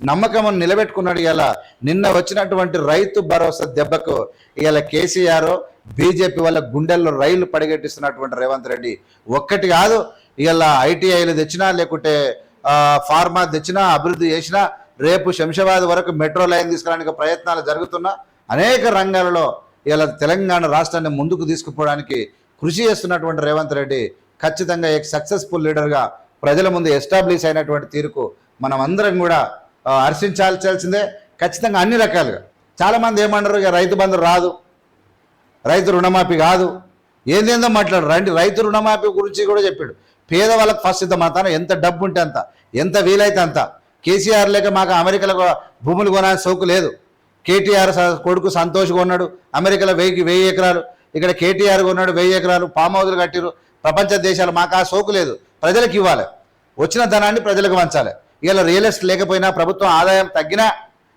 నమ్మకం నిలబెట్టుకున్నాడు ఇలా నిన్న వచ్చినటువంటి రైతు భరోసా దెబ్బకు ఇలా కేసీఆర్ బీజేపీ వల్ల గుండెల్లో రైలు పడగెట్టిస్తున్నటువంటి రేవంత్ రెడ్డి. ఒక్కటి కాదు ఇలా ఐటీఐలు తెచ్చినా లేకుంటే ఫార్మా తెచ్చినా అభివృద్ధి చేసినా రేపు శంషాబాద్ వరకు మెట్రో లైన్ తీసుకురావడానికి ప్రయత్నాలు జరుగుతున్నా అనేక రంగాలలో ఇలా తెలంగాణ రాష్ట్రాన్ని ముందుకు తీసుకుపోవడానికి కృషి చేస్తున్నటువంటి రేవంత్ రెడ్డి ఖచ్చితంగా ఒక సక్సెస్ఫుల్ లీడర్గా ప్రజల ముందు ఎస్టాబ్లిష్ అయినటువంటి తీరుకు మనం అందరం కూడా హర్షించాల్సిందే ఖచ్చితంగా అన్ని రకాలుగా. చాలామంది ఏమన్నారు ఇక రైతు బంధు రాదు. రైతు రుణమాఫీ కాదు. ఏందేందో మాట్లాడు. రండి రైతు రుణమాఫీ గురించి కూడా చెప్పాడు. పేదవాళ్ళకి ఫస్ట్ ఇద్దాం మాత్రం ఎంత డబ్బు ఉంటే అంత ఎంత వీలైతే అంత. కేసీఆర్ లేక మాకు అమెరికాలో భూములు కొనాలని సౌకు లేదు. కేటీఆర్ కొడుకు సంతోష్ కొన్నాడు. అమెరికాలో వెయ్యికి వెయ్యి ఎకరాలు ఇక్కడ కేటీఆర్ కొన్నాడు వెయ్యి ఎకరాలు ఫామ్ హౌస్లు కట్టిరు ప్రపంచ దేశాలు మాకు ఆ సోకు లేదు. ప్రజలకు ఇవ్వాలి. వచ్చిన ధనాన్ని ప్రజలకు పంచాలి ఇలా రియల్ ఎస్టేట్ లేకపోయినా ప్రభుత్వం ఆదాయం తగ్గినా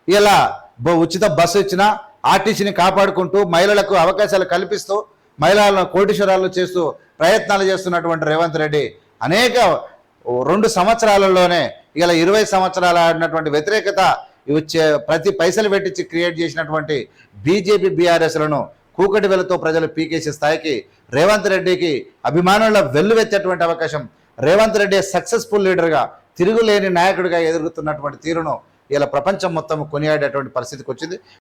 ఇలా బ- ఉచిత బస్సు ఇచ్చినా ఆర్టీసీని కాపాడుకుంటూ మహిళలకు అవకాశాలు కల్పిస్తూ మహిళలను కోటీశ్వరాలు చేస్తూ ప్రయత్నాలు చేస్తున్నటువంటి రేవంత్ రెడ్డి అనేక రెండు సంవత్సరాలలోనే ఇలా ఇరవై సంవత్సరాల ఆడినటువంటి వ్యతిరేకత వచ్చే ప్రతి పైసలు పెట్టించి క్రియేట్ చేసినటువంటి బీజేపీ బీఆర్ఎస్లను కూకటి వెలతో ప్రజలు పీకేసే స్థాయికి రేవంత్ రెడ్డికి అభిమానుల వెల్లువెత్తేటువంటి అవకాశం రేవంత్ రెడ్డి సక్సెస్ఫుల్ లీడర్గా తిరుగులేని నాయకుడిగా ఎదుగుతున్నటువంటి తీరును ఇలా ప్రపంచం మొత్తం కొనియాడేటువంటి పరిస్థితికి వచ్చింది.